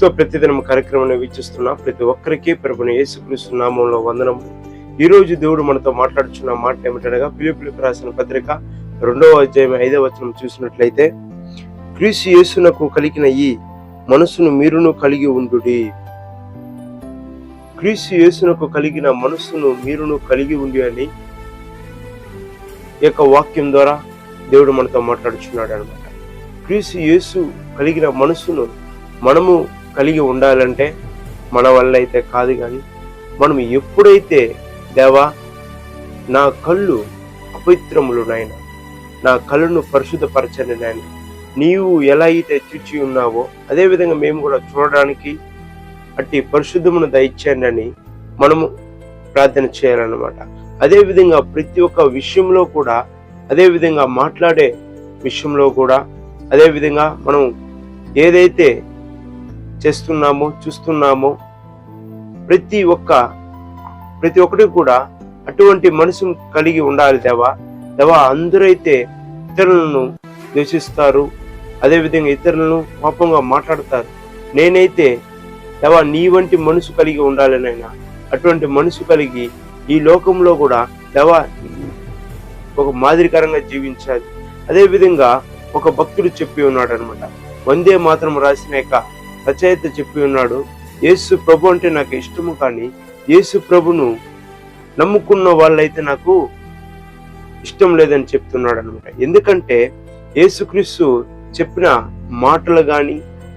క్రీస్తు ప్రతిదినం కార్యక్రమాన్ని వీక్షిస్తున్న ప్రతి ఒక్కరికి ప్రభుని యేసుక్రీస్తు నామంలో వందనము ఈ రోజు దేవుడు మనతో మాట్లాడుచున్న మాట ఏమిటనగా పిలుపులకు రాసిన పత్రిక రెండవ అధ్యాయం ఐదవ వచనం చూసినట్లయితే క్రీస్తు యేసునకు కలిగిన ఈ మనసును మీరును కలిగి ఉండుడి. క్రీస్తు యేసునకు కలిగిన మనస్సును మీరును కలిగి ఉండి అని యొక్క వాక్యం ద్వారా దేవుడు మనతో మాట్లాడుచున్నాడు అనమాట క్రీస్తు యేసు కలిగిన మనస్సును మనము కలిగి ఉండాలంటే మన వల్ల అయితే కాదు కానీ మనం ఎప్పుడైతే దేవా నా కళ్ళు అపవిత్రములు నాయన నా కళ్ళను పరిశుద్ధపరచండి నాయన నీవు ఎలా అయితే చూచి ఉన్నావో అదే విధంగా మేము కూడా చూడడానికి అట్టి పరిశుద్ధమును దయచేయండి మనము ప్రార్థన చేయాలన్నమాట. అదేవిధంగా ప్రతి ఒక్క విషయంలో కూడా అదేవిధంగా మాట్లాడే విషయంలో కూడా అదేవిధంగా మనం ఏదైతే చేస్తున్నామో చూస్తున్నామో. ప్రతి ఒక్క ప్రతి ఒక్కటి కూడా అటువంటి మనసు కలిగి ఉండాలి దేవా. దేవా అందరైతే ఇతరులను ద్వేషిస్తారు. అదేవిధంగా ఇతరులను కోపంగా మాట్లాడతారు. నేనైతే దేవా నీ వంటి మనసు కలిగి ఉండాలి అటువంటి మనసు కలిగి ఈ లోకంలో కూడా దేవా ఒక మాదిరికరంగా జీవించాలి. అదేవిధంగా ఒక భక్తుడు చెప్పి ఉన్నాడు అనమాట వందే మాత్రం రాసిన యొక్క రచయిత చెప్పి ఉన్నాడు యేసు ప్రభు అంటే నాకు ఇష్టము కానీ యేసు ప్రభును నమ్ముకున్న వాళ్ళైతే నాకు ఇష్టం లేదని చెప్తున్నాడు అనమాట ఎందుకంటే యేసుక్రీస్తు చెప్పిన మాటలు కానీ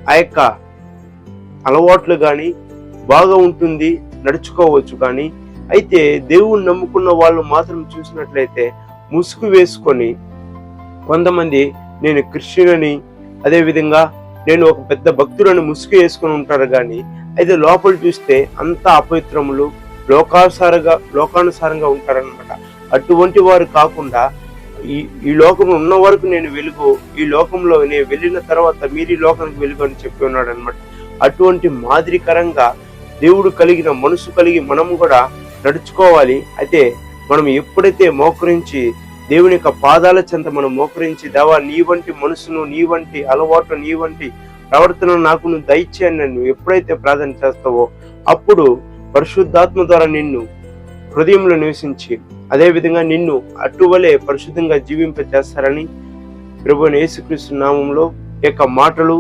ఆ యొక్క అలవాట్లు కానీ బాగా ఉంటుంది నడుచుకోవచ్చు కానీ అయితే దేవుణ్ణి నమ్ముకున్న వాళ్ళు మాత్రం చూసినట్లయితే ముసుగు వేసుకొని కొంతమంది నేను క్రిస్టియన్ అని నేను ఒక పెద్ద భక్తులను ముసుగు వేసుకొని ఉంటారు కానీ అయితే లోపల చూస్తే అంత అపవిత్రములు లోకానుసారంగా లోకానుసారంగా ఉంటారనమాట అటువంటి వారు కాకుండా ఈ ఈ లోకంలో ఉన్న వరకు నేను వెలుగు ఈ లోకంలో నేను వెళ్ళిన తర్వాత మీరు ఈ లోకానికి వెలుగు అని చెప్పి ఉన్నాడు అనమాట అటువంటి మాదిరికరంగా దేవుడు కలిగిన మనసు కలిగి మనం కూడా నడుచుకోవాలి. అయితే మనం ఎప్పుడైతే మోకరించి దేవుని యొక్క పాదాల చెంత మనం మోకరించి దేవా నీ వంటి మనసును నీ వంటి అలవాటు నీ వంటి ప్రవర్తన నాకు నువ్వు దయచేయని నన్ను ఎప్పుడైతే ప్రార్థన చేస్తావో అప్పుడు పరిశుద్ధాత్మ ద్వారా నిన్ను హృదయంలో నివసించి అదేవిధంగా నిన్ను అటువలే పరిశుద్ధంగా జీవింప చేస్తారని ప్రభుని యేసుక్రీస్తు నామంలో యొక్క మాటలు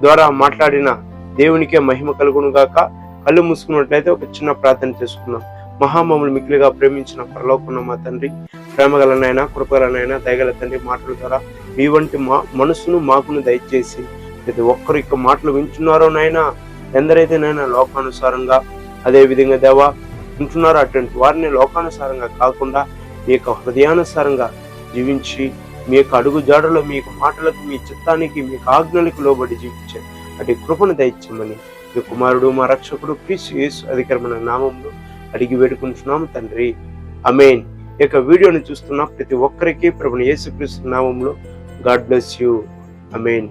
ద్వారా మాట్లాడిన దేవునికే మహిమ కలుగును గాక. కళ్ళు మూసుకున్నట్లయితే ఒక చిన్న ప్రార్థన చేసుకున్నాం మహామములు మిక్కిలిగా ప్రేమించిన పరలోకున్న మా తండ్రి ప్రేమగలనైనా కృపగలనైనా దయగల తండ్రి మాటల ద్వారా మీ వంటి మా మనసును మాకును దయచేసి ప్రతి ఒక్కరు యొక్క మాటలు వింటున్నారో నైనా ఎందరైతే నైనా లోకానుసారంగా అదే విధంగా దేవా వింటున్నారో అటువంటి వారిని లోకానుసారంగా కాకుండా మీ యొక్క హృదయానుసారంగా జీవించి మీ యొక్క అడుగు జాడలో మీ యొక్క మాటలకు మీ చిత్తానికి మీ యొక్క ఆజ్ఞలకు లోబడి జీవించే అటు కృపను దయచేయమని మీ కుమారుడు మా రక్షకుడు క్రీస్తు యేసు అధికారమైన నామంలో అడిగి వేడుకుంటున్నాము తండ్రి. అమేన్ ఈ యొక్క వీడియోని చూస్తున్న ప్రతి ఒక్కరికి ప్రభుని యేసుక్రీస్తు నామంలో గాడ్ బ్లెస్ యూ. అమీన్